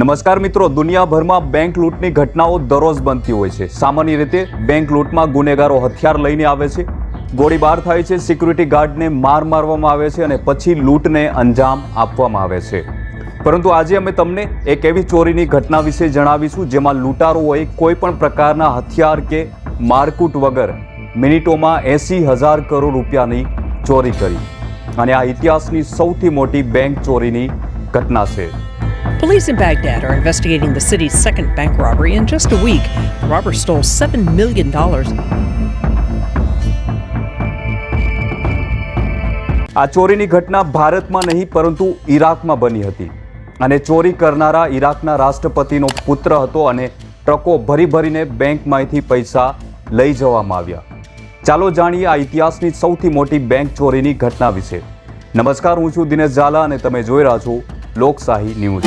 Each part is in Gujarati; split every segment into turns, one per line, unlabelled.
નમસ્કાર મિત્રો, દુનિયાભરમાં બેંક લૂંટની ઘટનાઓ દરરોજ બનતી હોય છે. સામાન્ય રીતે બેંક લૂંટમાં ગુનેગારો હથિયાર લઈને આવે છે. ગોળીબાર થાય છે, સિક્યુરિટી ગાર્ડને માર મારવામાં આવે છે અને પછી લૂંટને અંજામ આપવામાં આવે છે. પરંતુ આજે અમે તમને એક એવી ચોરીની ઘટના વિશે જણાવીશું, જેમાં લૂંટારોએ કોઈ પણ પ્રકારના હથિયાર કે મારકૂટ વગર મિનિટોમાં એંસી હજાર કરોડ રૂપિયાની ચોરી કરી. અને આ ઇતિહાસની સૌથી મોટી બેંક ચોરીની ઘટના છે.
Police in Baghdad are investigating the city's second bank robbery. In just a week, the robber stole $7 million.
આ ચોરીની ઘટના ભારતમાં નહીં પરંતુ ઈરાકમાં બની હતી અને ચોરી કરનારા ઈરાકના રાષ્ટ્રપતિનો પુત્ર હતો અને ટ્રકો ભરી ભરીને બેંકમાંથી પૈસા લઈ જવામાં આવ્યા ચાલો જાણીએ આ ઇતિહાસની સૌથી મોટી બેંક ચોરીની ઘટના વિશે નમસ્કાર હું છું દિનેશ ઝાલા અને તમે જોઈ રહ્યા છો લોકશાહી ન્યૂઝ.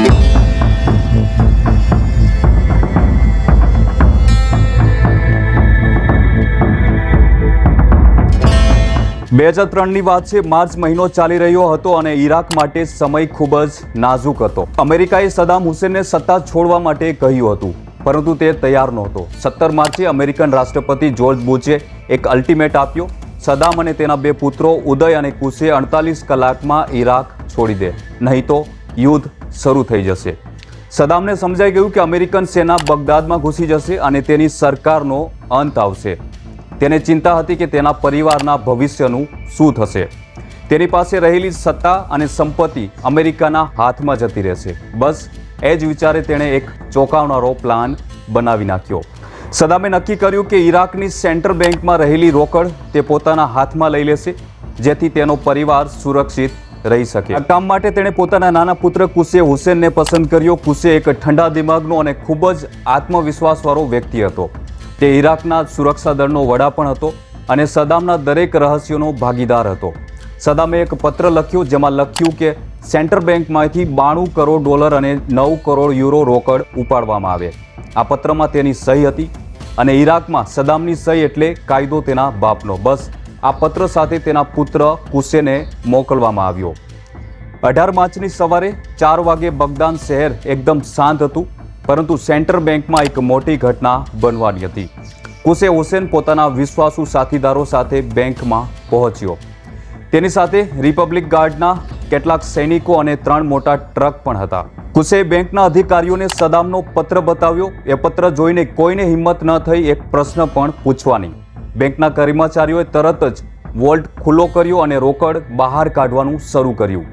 બે હજાર ત્રણની વાત છે, માર્ચ મહિનો ચાલી રહ્યો હતો અને ઈરાક માટે સમય ખૂબ જ નાજુક હતો. અમેરિકાએ સદામ હુસેનને સત્તા છોડવા માટે કહ્યું હતું, પરંતુ તે તૈયાર નહોતો. સત્તર માર્ચે અમેરિકન રાષ્ટ્રપતિ જ્યોર્જ બુચે એક અલ્ટિમેટ આપ્યો સદામ અને તેના બે પુત્રો ઉદય અને કુશે અડતાલીસ કલાકમાં ઈરાક છોડી દે. નહીં તો યુદ્ધ શરૂ થઈ જશે. સદામને સમજાઈ ગયું કે અમેરિકન સેના બગદાદમાં ઘૂસી જશે અને તેની સરકારનો અંત આવશે. તેને ચિંતા હતી કે તેના પરિવારના ભવિષ્યનું શું થશે. તેની પાસે રહેલી સત્તા અને સંપત્તિ અમેરિકાના હાથમાં જતી રહેશે. બસ, એ જ વિચારે તેણે એક ચોંકાવનારો પ્લાન બનાવી નાખ્યો. સદામે નક્કી કર્યું કે ઈરાકની સેન્ટ્રલ બેંકમાં રહેલી રોકડ તે પોતાના હાથમાં લઈ લેશે, જેથી તેનો પરિવાર સુરક્ષિત રહી શકે. આ કામ માટે તેણે પોતાના નાના પુત્ર કુસે હુસેનને પસંદ કર્યો. કુસે એક ઠંડા દિમાગનો અને ખૂબ જ આત્મવિશ્વાસવાળો વ્યક્તિ હતો. તે ઈરાકના સુરક્ષા દળનો વડા પણ હતો અને સદામના દરેક રહસ્યોનો ભાગીદાર હતો. સદામે એક પત્ર લખ્યો જેમાં લખ્યું કે, સેન્ટ્રલ બેંકમાંથી બાણું કરોડ ડોલર અને નવ કરોડ યુરો રોકડ ઉપાડવામાં આવે. આ પત્રમાં તેની સહી હતી અને ઈરાકમાં સદામની સહી એટલે કાયદો તેના બાપનો. બસ આ પત્ર સાથે તેના પુત્ર કુસેને મોકલવામાં આવ્યો. અઢાર માર્ચની સવારે ચાર વાગે બગદાન શહેર એકદમ શાંત હતું, પરંતુ સેન્ટ્રલ બેંકમાં એક મોટી ઘટના બનવાની હતી. કુસે હુસેન પોતાના વિશ્વાસુ સાથીદારો સાથે બેંકમાં પહોંચ્યો. તેની સાથે રિપબ્લિક ગાર્ડના કેટલાક સૈનિકો અને ત્રણ મોટા ટ્રક પણ હતા. કુસે બેંકના અધિકારીઓને સદામનો પત્ર બતાવ્યો. એ પત્ર જોઈને કોઈને હિંમત ન થઈ એક પ્રશ્ન પણ પૂછવાની. બેંકના કર્મચારીઓએ તરત જ વોલ્ટ ખુલ્લો કર્યો અને રોકડ બહાર કાઢવાનું શરૂ કર્યું.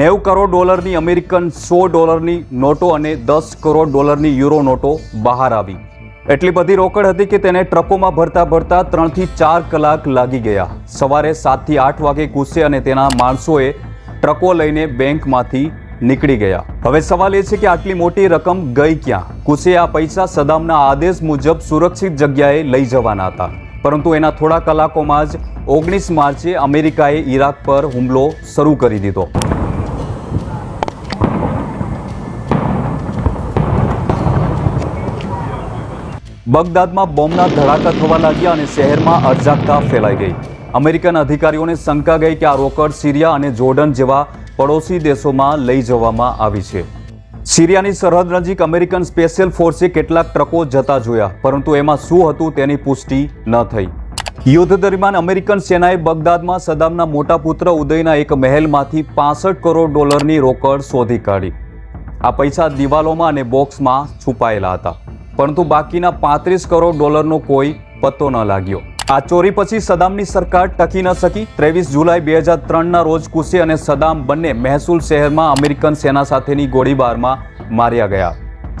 નેવું કરોડ ડોલરની અમેરિકન સો ડોલરની નોટો અને દસ કરોડ ડોલરની યુરો નોટો બહાર આવી. એટલી બધી રોકડ હતી કે તેને ટ્રકોમાં ભરતા ભરતા ત્રણથી ચાર કલાક લાગી ગયા. સવારે સાતથી આઠ વાગે કુસે અને તેના માણસોએ ટ્રકો લઈને બેંકમાંથી નીકળી ગયા. હવે સવાલ એ છે કે આટલી મોટી રકમ ગઈ ક્યાં? કુશે આ પૈસા સદામના આદેશ મુજબ સુરક્ષિત જગ્યાએ લઈ જવાના હતા. પરંતુ એના થોડા કલાકોમાં જ ઓગણીસ માર્ચે અમેરિકાએ ઈરાક પર હુમલો શરૂ કરી દીધો. બગદાદમાં બોમ્બના ધડાકા થવા લાગ્યા અને શહેરમાં અર્જાકતા ફેલાઈ ગઈ. અમેરિકન અધિકારીઓને શંકા ગઈ કે આ રોકડ સિરિયા અને જોર્ડન જેવા પડોશી દેશોમાં લઈ જવામાં આવી છે. સિરિયાની સરહદ નજીક અમેરિકન સ્પેશિયલ ફોર્સે કેટલાક ટ્રકો જતા જોયા, પરંતુ એમાં શું હતું તેની પુષ્ટિ ન થઈ. યુદ્ધ દરમિયાન અમેરિકન સેનાએ બગદાદમાં સદામના મોટા પુત્ર ઉદયના એક મહેલમાંથી પાસઠ કરોડ ડોલરની રોકડ શોધી કાઢી. આ પૈસા દિવાલોમાં અને બોક્સમાં છુપાયેલા હતા, પરંતુ બાકીના પાંત્રીસ કરોડ ડોલરનો કોઈ પત્તો ન લાગ્યો. આ ચોરી પછી સદામની સરકાર ટકી ન શકી. ત્રેવીસ જુલાઈ બે હજાર ત્રણના રોજ કુસે અને સદામ બંને મહેસૂલ શહેરમાં અમેરિકન સેના સાથેની ગોળીબારમાં માર્યા ગયા.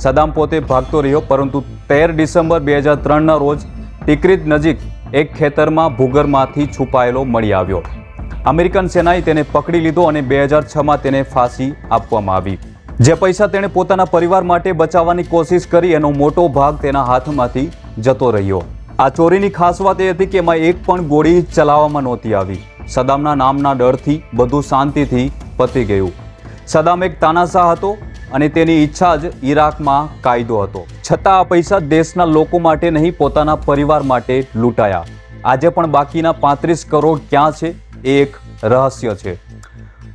સદામ પોતે ભાગતો રહ્યો, પરંતુ તેર ડિસેમ્બર બે હજાર ત્રણના રોજ ટિકરીત નજીક એક ખેતરમાં ભૂગરમાંથી છુપાયેલો મળી આવ્યો. અમેરિકન સેનાએ તેને પકડી લીધો અને બે હજાર છમાં તેને ફાંસી આપવામાં આવી. જે પૈસા તેણે પોતાના પરિવાર માટે બચાવવાની કોશિશ કરી, એનો મોટો ભાગ તેના હાથમાંથી જતો રહ્યો. આ ચોરીની ખાસ વાત એ હતી કે એમાં એક પણ ગોળી ચલાવવામાં નહોતી આવી. સદામના નામના ડરથી બધું શાંતિથી પતી ગયું. સદામ એક તાનાશાહ હતો અને તેની ઈચ્છા જ ઈરાકમાં કાયદો હતો. છતાં આ પૈસા દેશના લોકો માટે નહીં, પોતાના પરિવાર માટે લૂંટાયા. આજે પણ બાકીના પાંત્રીસ કરોડ ક્યાં છે એ એક રહસ્ય છે.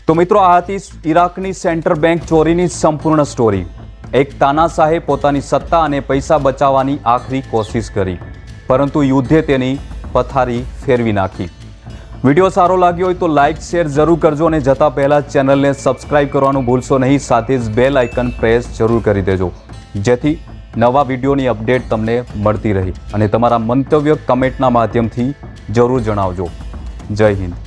તો મિત્રો, આ હતી ઈરાકની સેન્ટ્રલ બેંક ચોરીની સંપૂર્ણ સ્ટોરી. એક તાનાશાહે પોતાની સત્તા અને પૈસા બચાવવાની આખરી કોશિશ કરી. પરંતુ યુદ્ધે તેની પથારી ફેરવી નાખી. વીડિયો સારો લાગ્યો હોય તો લાઇક, શેર જરૂર કરજો અને જતાં પહેલાં ચેનલને સબસ્ક્રાઇબ કરવાનું ભૂલશો નહીં, સાથે જ બેલ આઇકન પ્રેસ જરૂર કરી દેજો. જેથી નવા વિડીયોની અપડેટ તમને મળતી રહી અને તમારા મંતવ્ય કમેન્ટના માધ્યમથી જરૂર જણાવજો. જય હિન્દ.